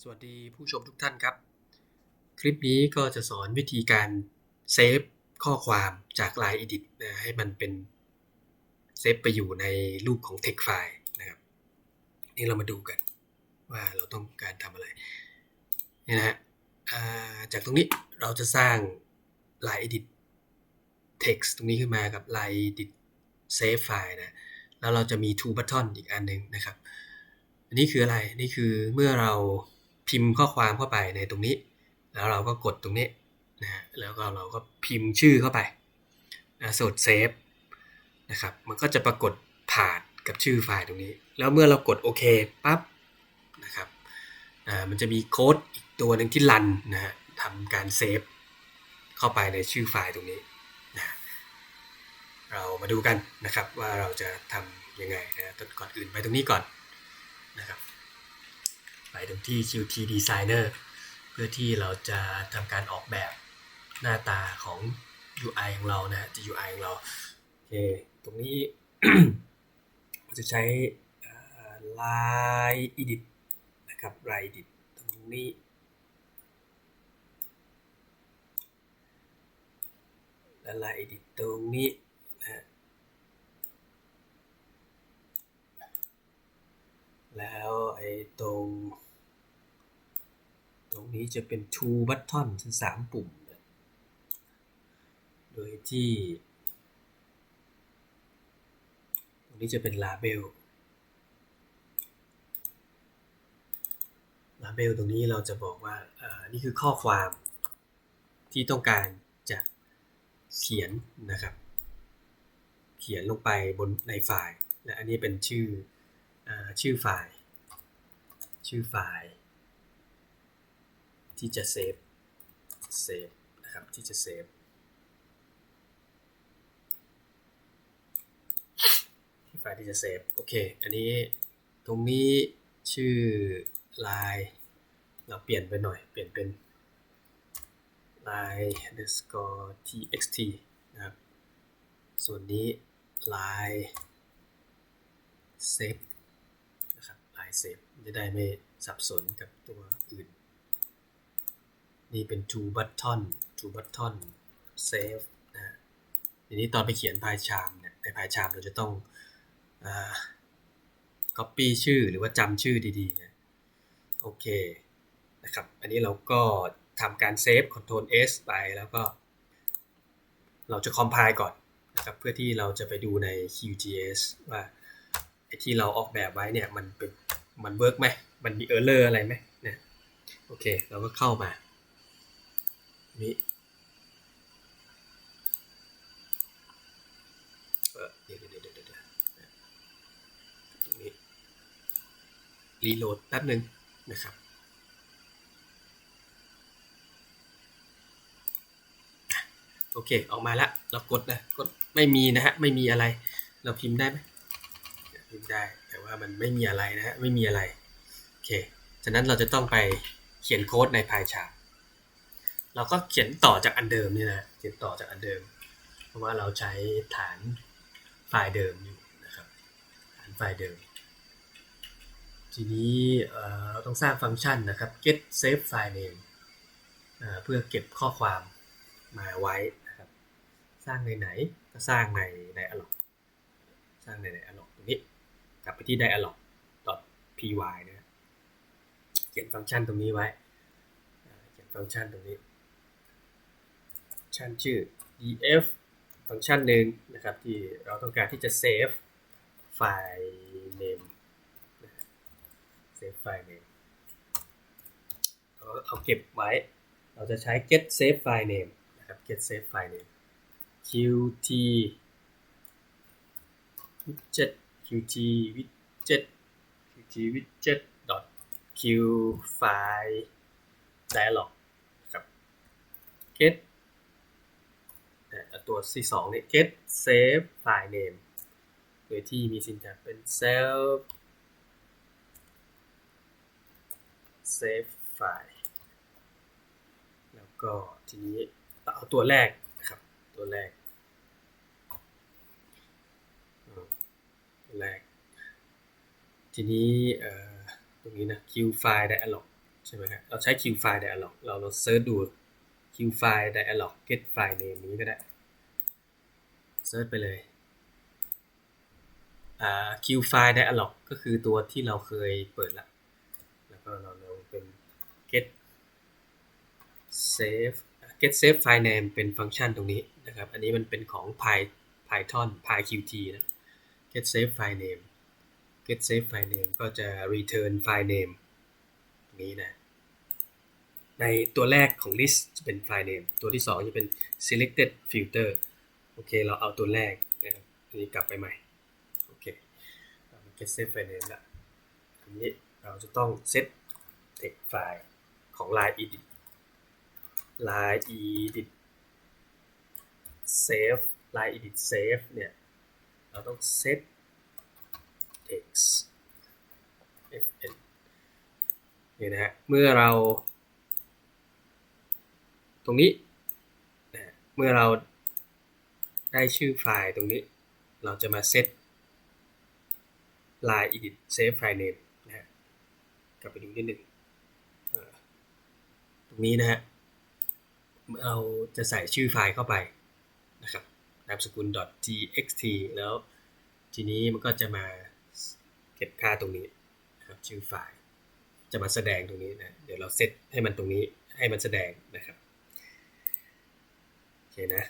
สวัสดีผู้ชมทุกท่านครับ คลิปนี้ก็จะสอนวิธีการเซฟข้อความจาก Line Edit นะให้มันเป็นเซฟไปอยู่ในรูปของ text file นะครับ นี่เรามาดูกันว่าเราต้องการทำอะไรนี่นะฮะจากตรงนี้เราจะสร้าง Line Edit text ตรงนี้ขึ้นมากับ Line Edit save file นะแล้วเราจะมี two button อีกอันหนึ่งนะครับ อันนี้คืออะไร นี่คือเมื่อเรา พิมพ์ข้อความเข้าไปในตรงนี้ แล้วเราก็กดตรงนี้นะฮะแล้วก็เราก็พิมพ์ชื่อเข้าไปนะสดเซฟนะครับมันก็จะปรากฏผ่านกับชื่อไฟล์ตรงนี้ แล้วเมื่อเรากดโอเคปั๊บนะครับอ่ามันจะมีโค้ดอีกตัวหนึ่งที่รันนะฮะทำการเซฟเข้าไปในชื่อไฟล์ตรงนี้นะเรามาดูกันนะครับว่าเราจะทำยังไงนะต้นก่อนอื่นไปตรงนี้ก่อนนะครับ ไปตรงที่ Qt Designer เพื่อที่เราจะทำการออกแบบหน้าตาของ UI ของเรานะฮะ GUI ของเราโอเคตรงนี้เราจะใช้อ่า Line Edit นะครับ Line Edit ตรงนี้และ Line Edit ตรงนี้นะแล้วไอ้ตรง ตรงนี้จะเป็น two button คือสามปุ่ม โดยที่ ตรงนี้จะเป็น label label ตรงนี้เราจะบอกว่าอ่านี่คือข้อความที่ต้องการจะเขียนนะครับ เขียนลงไปบนในไฟล์ และอันนี้เป็นชื่ออาชื่อไฟล์ ชื่อไฟล์ ที่จะเซฟเซฟนะครับที่จะเซฟที่ไฟล์ที่จะเซฟโอเค อันนี้ตรงนี้ชื่อ line เราเปลี่ยนไปหน่อย เปลี่ยนเป็น line underscore txt นะครับ ส่วนนี้ line save นะครับ line save จะได้ไม่สับสนกับตัวอื่น นี่เป็น two button two button save นะทีนี้ตอนไปเขียนพายชามเนี่ยในพายชามเราจะต้องอ copy ชื่อหรือว่าจำชื่อดีๆนะโอเคนะครับอันนี้เราก็ทำการเซฟ Ctrl S ไปแล้วก็ เราจะ compile ก่อนนะครับเพื่อที่เราจะไปดูใน QGIS ว่าไอที่เราออกแบบไว้เนี่ยมันเป็นมันเวิร์กไหมมันมี error อร์อะไรไหมเนี่ยโอเค เราก็เข้ามา นี่เออเดี๋ยวเดี๋ยวเดี๋ยวเดี๋ยวตรงนี้รีโหลดแป๊บหนึ่งนะครับโอเค ออกมาแล้ว เรากดนะ กดไม่มีนะฮะ ไม่มีอะไร เราพิมพ์ได้ไหมพิมพ์ได้ แต่ว่ามันไม่มีอะไรนะฮะ ไม่มีอะไร โอเค ฉะนั้นเราจะต้องไปเขียนโค้ดในพายชาร์ เราก็เขียนต่อจากอันเดิมนี่นะเขียนต่อจากอันเดิม เพราะว่าเราใช้ฐานไฟล์เดิมอยู่นะครับฐานไฟล์เดิม ทีนี้เราต้องสร้างฟังก์ชันนะครับ get save file name เพื่อเก็บข้อความมาไว้นะครับ สร้างในไหนก็สร้างใน dialog สร้างใน dialog ตรงนี้ กลับไปที่ dialog py นะเขียนฟังก์ชันตรงนี้ไว้เขียนฟังก์ชันตรงนี้ ชันชื่อ df ฟังก์ชันหนึ่งนะครับที่เราต้องการที่จะ save ไฟล์ name save ไฟล์ name เราเอาเก็บไว้ เราจะใช้ get save file name นะครับ get save file name qt widget qt widget qt widget dot q file dialog ครับ get ตัวที่2เนี่ย get save file name โดยที่มี syntax เป็น self save file แล้วก็ทีนี้เอาตัวแรกนะครับ ตัวแรก ตัวแรก ทีนี้ตรงนี้นะ Q file dialog ใช่ไหมครับเราใช้ q file dialog เราเราเซิร์ชดู q file dialog get file name นี้ก็ได้ ซิร์ชไปเลย อ่า q file dialog ก็คือตัวที่เราเคยเปิดละแล้วก็เราลงเป็น get save get save file name เป็นฟังก์ชันตรงนี้นะครับ อันนี้มันเป็นของ Py Python PyQt นะ get save file name get save file name ก็จะ return file name ตรงนี้นะ ในตัวแรกของ list จะเป็น file name ตัวที่ 2 จะเป็น selected filter โอเค เราเอาตัวแรกนะครับอันนี้กลับไปใหม่ โอเค get save file name ละอันนี้เราจะต้อง set text file ของ line edit line edit save line edit save เนี่ย เราต้อง set text fn นี่นะฮะ เมื่อเรา ตรงนี้ เมื่อเรา ได้ชื่อไฟล์ตรงนี้ เราจะมา set line edit save file name นะฮะกลับไปดูนิดหนึ่งตรงนี้นะฮะเราจะใส่ชื่อไฟล์เข้าไปนะครับนามสกุล .txt แล้วทีนี้มันก็จะมาเก็บค่าตรงนี้นะครับชื่อไฟล์ จะมาแสดงตรงนี้นะเดี๋ยวเราเซตให้มันตรงนี้ให้มันแสดงนะครับโอเคนะ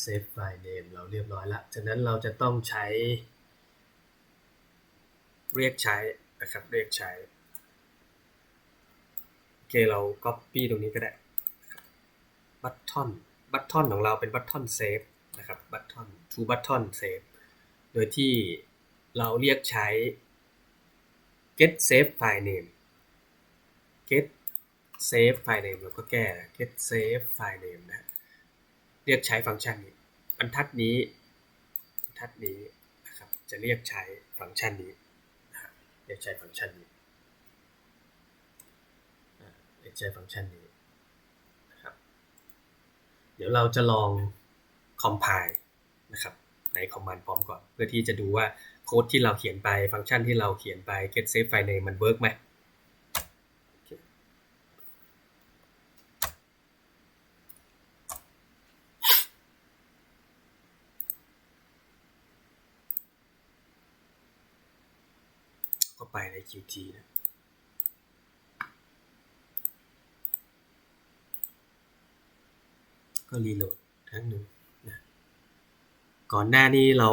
เซฟไฟล์เนมเราเรียบร้อยละจากนั้นเราจะต้องใช้ เรียกใช้นะครับ เรียกใช้ โอเค เรา Copy ตรงนี้ก็ได้บัตทอนบัตทอนของเราเป็นบัตทอนเซฟนะครับบัตทอน to button save โดยที่เราเรียกใช้ get save file name get save file name เราก็แก้ get save file name นะ เรียกใช้ฟังก์ชันนี้บรรทัดนี้บรรทัดนี้นะครับจะเรียกใช้ฟังก์ชันนี้เรียกใช้ฟังก์ชันนี้เรียกใช้ฟังก์ชันนี้นะครับเดี๋ยวเราจะลอง compile นะครับในคอมมานด์พร้อมก่อน เพื่อที่จะดูว่าโค้ดที่เราเขียนไปฟังก์ชันที่เราเขียนไป get save file name มันเวิร์กไหมก็ไปใน Qt นะก็รีโหลดครั้งหนึ่งนะก่อนหน้านี้เรา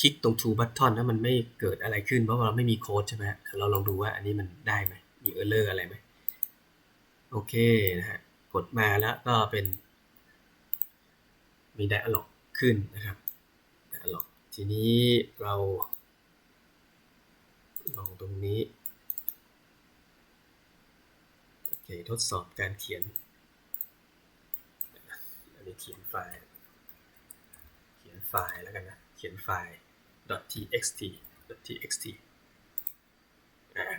คลิกตรง to button แล้วมันไม่เกิดอะไรขึ้น เพราะว่าเราไม่มีโค้ดใช่ไหมเราลองดูว่าอันนี้มันได้ไหมมีเออร์เลอร์อะไรไหมโอเคนะฮะกดมาแล้วก็เป็น มี dialog ขึ้นนะครับ dialog ทีนี้เรา ลองตรงนี้ โอเค ทดสอบการเขียน อันนี้เขียนไฟล์ เขียนไฟล์แล้วกันนะ เขียนไฟล์ .txt .txt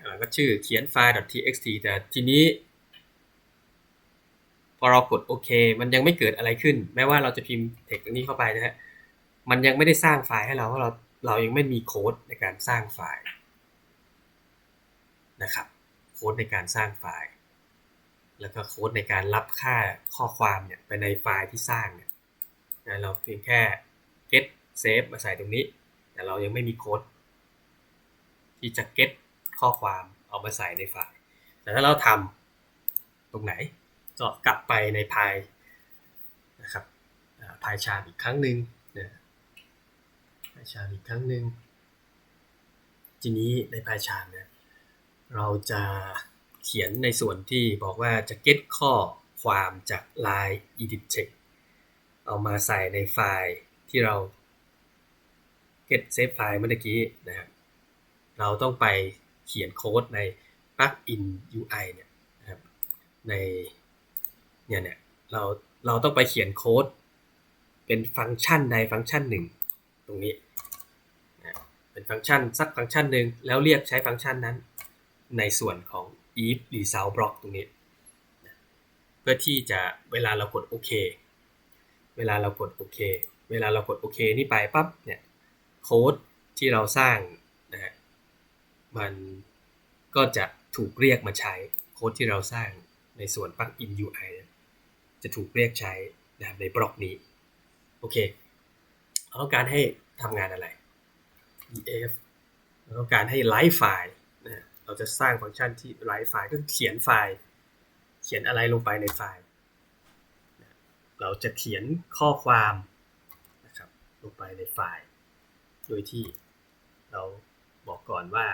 แล้วก็ชื่อเขียนไฟล์ .txt แต่ทีนี้ พอเรากดโอเค มันยังไม่เกิดอะไรขึ้น แม้ว่าเราจะพิมพ์เทคตรงนี้เข้าไปนะฮะ มันยังไม่ได้สร้างไฟล์ให้เราเพราะเราเรายังไม่มีโค้ดในการสร้างไฟล์ นะครับโค้ดในการสร้างไฟล์ แล้วก็โค้ดในการรับค่าข้อความเนี่ยไปในไฟล์ที่สร้างเนี่ยเราเพียงแค่ get save มาใส่ตรงนี้ แต่เรายังไม่มีโค้ดที่จะ get ข้อความเอามาใส่ในไฟล์ แต่ถ้าเราทำตรงไหนก็กลับไปในพายนะครับพายชาร์อีกครั้งหนึ่งนะพายชาร์อีกครั้งหนึ่งทีนี้ในพายชาร์เนี่ย เราจะเขียนในส่วนที่บอกว่าจะ get ข้อความจาก line edit text เอามาใส่ในไฟล์ที่เรา get save ไฟล์เมื่อกี้นะครับเราต้องไปเขียนโค้ดใน plugin UI เนี่ยนะครับในเนี่ยเนี่ยเราเราต้องไปเขียนโค้ด เป็นฟังก์ชันใดฟังก์ชันหนึ่ง ตรงนี้เป็นฟังก์ชันสักฟังก์ชันหนึ่งแล้วเรียกใช้ฟังก์ชันนั้น ในส่วนของ if result block ตรงนี้ เพื่อที่จะเวลาเรากดโอเค เวลาเรากดโอเค เวลาเรากดโอเคนี่ไปปั๊บเนี่ยโค้ดที่เราสร้างนะฮะมันก็จะถูกเรียกมาใช้โค้ดที่เราสร้างในส่วนปลั๊กอิน UI จะถูกเรียกใช้นะครับในบล็อกนี้ โอเคเราต้องการให้ทำงานอะไร ef เราต้องการให้ไลฟ์ไฟล์ เราจะสร้างฟังก์ชันที่ไลฟ์ไฟล์ก็เขียนไฟล์ เขียนอะไรลงไปในไฟล์ เราจะเขียนข้อความนะครับลงไปในไฟล์ โดยที่เราบอกก่อนว่า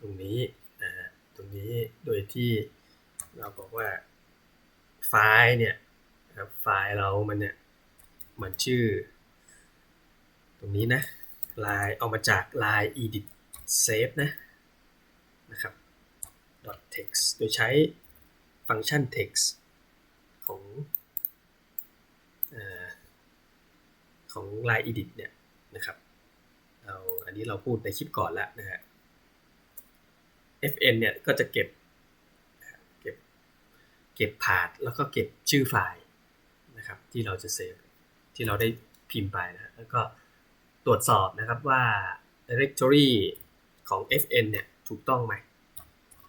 ตรงนี้นะตรงนี้โดยที่เราบอกว่าไฟล์เนี่ยครับไฟล์เรามันเนี่ยมันชื่อ ตรงนี้นะ ลายเอามาจากลาย edit save นะนะครับ .text โดยใช้ฟังก์ชัน text ของอของลาย edit เนี่ยนะครับเราอันนี้เราพูดในคลิปก่อนแล้วนะฮะ fn เนี่ยก็จะเก็บเก็บเก็บพาธแล้วก็เก็บชื่อไฟล์นะครับที่เราจะเซฟที่เราได้พิมพ์ไปนะแล้วก็ ตรวจสอบนะครับว่า directory ของ fn เนี่ยถูกต้องไหม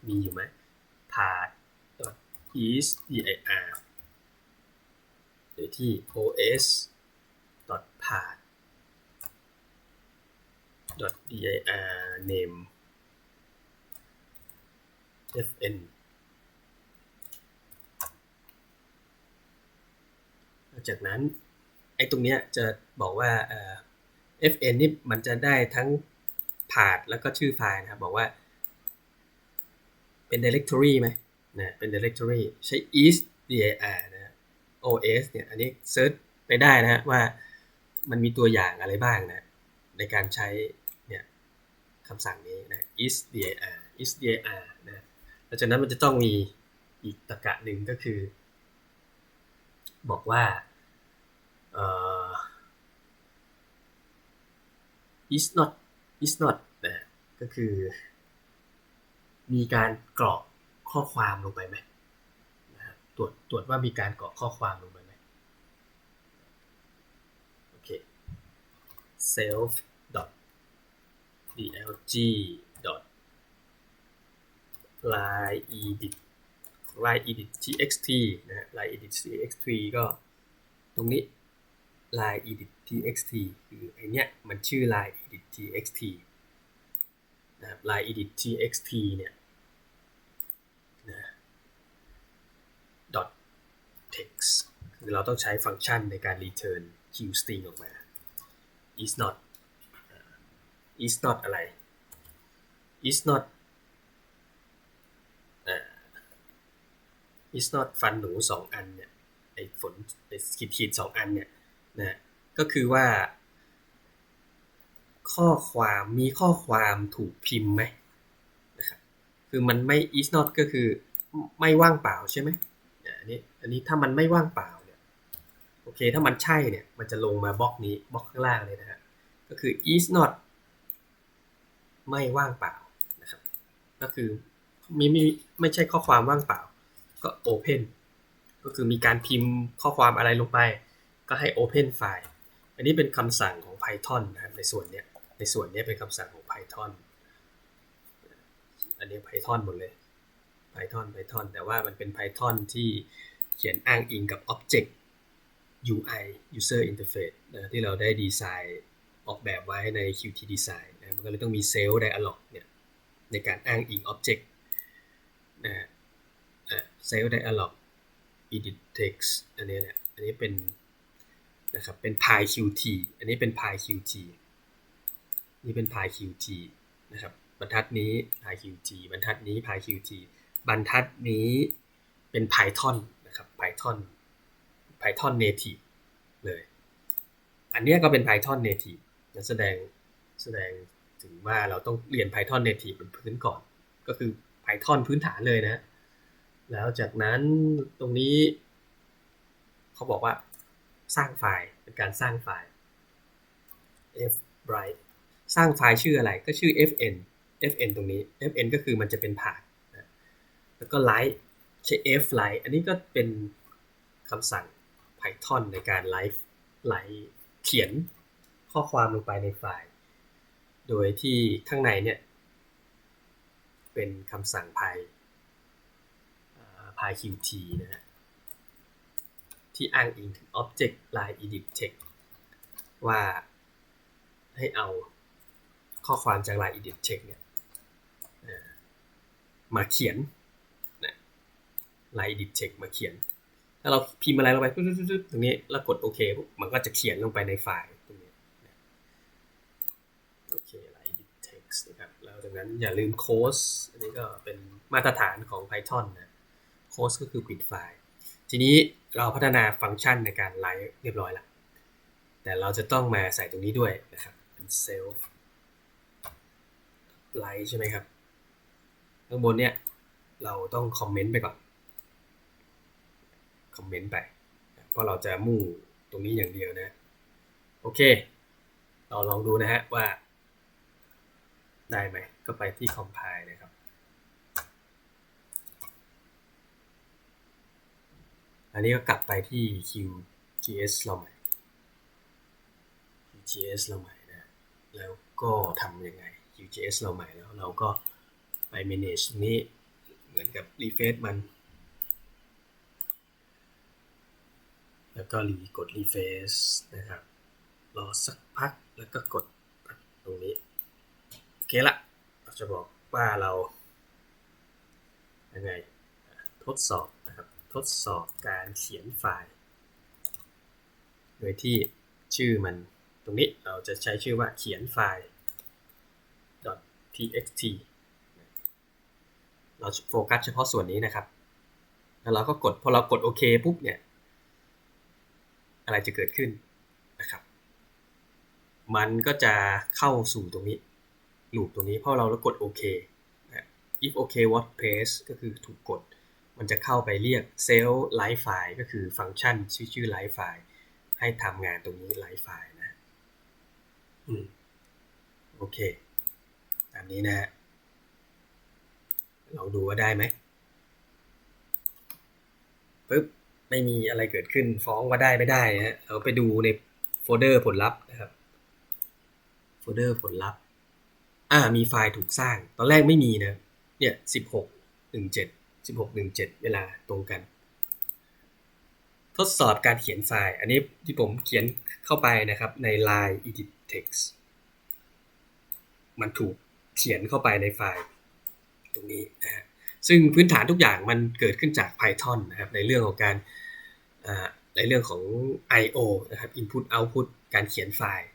มีอยู่ไหม path is dir โดยที่ os path dir name fn จากนั้นไอ้ตรงเนี้ยจะบอกว่า fn นี่มันจะได้ทั้งพา t แล้วก็ชื่อไฟล์นะครับ บอกว่า เป็น directory ไหมนะเป็น directory ใช้ is dir นะ os เนี่ยอันนี้เซิร์ชไปได้นะฮะว่ามันมีตัวอย่างอะไรบ้างนะ ในการใช้เนี่ยคำสั่งนี้นะ is dir is dir นะหลังจากนั้นมันจะต้องมีอีกตรรกะหนึ่งก็คือ บอกว่า is not is not นะก็คือ มีการกรอกข้อความลงไปไหมนะตรวจตรวจว่ามีการกรอกข้อความลงไปไหมโอเค self dlg line edit line edit txt นะ line edit txt ก็ตรงนี้ line edit txt คือไอเนี้ยมันชื่อ line edit txt นะครับ line edit txt เนี่ยนะ dot text คือเราต้องใช้ฟังก์ชันในการ return q string ออกมา is not is not อะไร is not is not ฟันหนูสองอันเนี่ยไอฝนไอขีดขีดสองอันเนี่ย นะก็คือว่า ข้อความมีข้อความถูกพิมพ์ไหมนะครับคือมันไม่ is not ก็คือไม่ว่างเปล่าใช่ไหมอันนี้อันนี้ถ้ามันไม่ว่างเปล่าเนี่ยโอเคถ้ามันใช่เนี่ยมันจะลงมาบล็อกนี้บล็อกข้างล่างเลยนะฮะก็คือ is not ไม่ว่างเปล่านะครับก็คือมีไม่ไม่ใช่ข้อความว่างเปล่า ก็ open ก็คือมีการพิมพ์ข้อความอะไรลงไป ก็ให้ open ไฟล์อันนี้เป็นคำสั่งของ Python นะครับในส่วนเนี้ยในส่วนนี้เป็นคำสั่งของ Python อันนี้ Python หมดเลย Python Python แต่ว่ามันเป็น Python ที่เขียนอ้างอิงกับ Object UI User Interface นะที่เราได้ดีไซน์ออกแบบไว้ใน Qt Design นะมันก็เลยต้องมี Cell Dialog เนี่ยในการอ้างอิง Object นะ Cell Dialog edit text อันนี้เนี่ย อันนี้เป็น นะครับเป็น pyqt อันนี้เป็น pyqt นี่เป็น pyqt นะครับบรรทัดนี้ pyqt บรรทัดนี้ pyqt บรรทัดนี้เป็น python นะครับ python python native เลย อันนี้ก็เป็น python native แสดงแสดงถึงว่าเราต้องเรียน python native เป็นพื้นก่อน ก็คือ python พื้นฐานเลยนะ แล้วจากนั้นตรงนี้เขาบอกว่า สร้างไฟล์เป็นการสร้างไฟล์ f write สร้างไฟล์ชื่ออะไรก็ชื่อ fn fn ตรงนี้ fn ก็คือมันจะเป็นผ่านนะแล้วก็ write ใช้ f write อันนี้ก็เป็นคำสั่ง Python ในการ write เขียนข้อความลงไปในไฟล์ โดยที่ข้างในเนี่ย เป็นคำสั่ง py pyqt นะฮะ ที่อ้างอิงถึง object line edit text ว่าให้เอาข้อความจาก line edit text เนี่ยมาเขียนนะ line edit text มาเขียน ถ้าเราพิมพ์อะไรลงไปตรงนี้แล้วกดโอเคมันก็จะเขียนลงไปในไฟล์ตรงนี้โอเค line edit text นะครับแล้วจากนั้นอย่าลืมโค้ดอันนี้ก็เป็นมาตรฐานของ Python นะโค้ดก็คือปิดไฟล์ ทีนี้เราพัฒนาฟังก์ชันในการไลฟ์เรียบร้อยแล้วแต่เราจะต้องมาใส่ตรงนี้ด้วยนะครับเป็น self ไลฟ์ใช่ไหมครับข้างบนเนี่ยเราต้องคอมเมนต์ไปก่อนคอมเมนต์ไป เพราะเราจะมุ่งตรงนี้อย่างเดียวนะ โอเค เราลองดูนะฮะว่า ได้ไหมก็ไปที่ compile นะครับ อันนี้ก็กลับไปที่ QGS เราใหม่ QGS เราใหม่นะ แล้วก็ทำยังไง QGS เราใหม่แล้วเราก็ไป manage นี้เหมือนกับ refresh มัน แล้วก็รีกด refresh นะครับ รอสักพักแล้วก็กดตรงนี้ โอเคละเราจะบอกว่าเรายังไงทดสอบ ทดสอบการเขียนไฟล์ โดยที่ชื่อมันตรงนี้เราจะใช้ชื่อว่าเขียนไฟล์ txt เราโฟกัสเฉพาะส่วนนี้นะครับ แล้วเราก็กด พอเรากดโอเคปุ๊บเนี่ย อะไรจะเกิดขึ้นนะครับ มันก็จะเข้าสู่ตรงนี้ลูปตรงนี้พราะเราแล้วกดโอเค if okay what paste ก็คือถูกกด มันจะเข้าไปเรียก cell live file ก็คือฟังก์ชันชื่อชื่อ live file ให้ทำงานตรงนี้ live file นะ อืม โอเค ตามนี้นะฮะลองดูว่าได้ไหมปึ๊บ ไม่มีอะไรเกิดขึ้น ฟ้องว่าได้ไม่ได้ฮะเราไปดูในโฟลเดอร์ผลลัพธ์นะครับ โฟลเดอร์ผลลัพธ์ อ่า มีไฟล์ถูกสร้าง ตอนแรกไม่มีนะ เนี่ยสิบหกหนึ่งเจ็ด สิบหกหนึ่งเจ็ดเวลาตรงกัน ทดสอบการเขียนไฟล์ อันนี้ที่ผมเขียนเข้าไปนะครับใน line edit text มันถูกเขียนเข้าไปในไฟล์ตรงนี้นะฮะซึ่งพื้นฐานทุกอย่างมันเกิดขึ้นจาก Python นะครับในเรื่องของการในเรื่องของ I/O นะครับ Input Output การเขียนไฟล์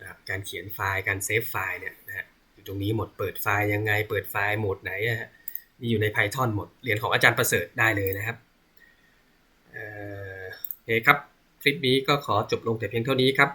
นะครับการเขียนไฟล์การเซฟไฟล์เนี่ยนะฮะอยู่ตรงนี้หมดเปิดไฟล์ยังไง เปิดไฟล์โหมดไหนฮะ มีอยู่ใน Python หมดเรียนของอาจารย์ประเสริฐได้เลยนะครับโอเคครับ คลิปนี้ก็ขอจบลงแต่เพียงเท่านี้ครับ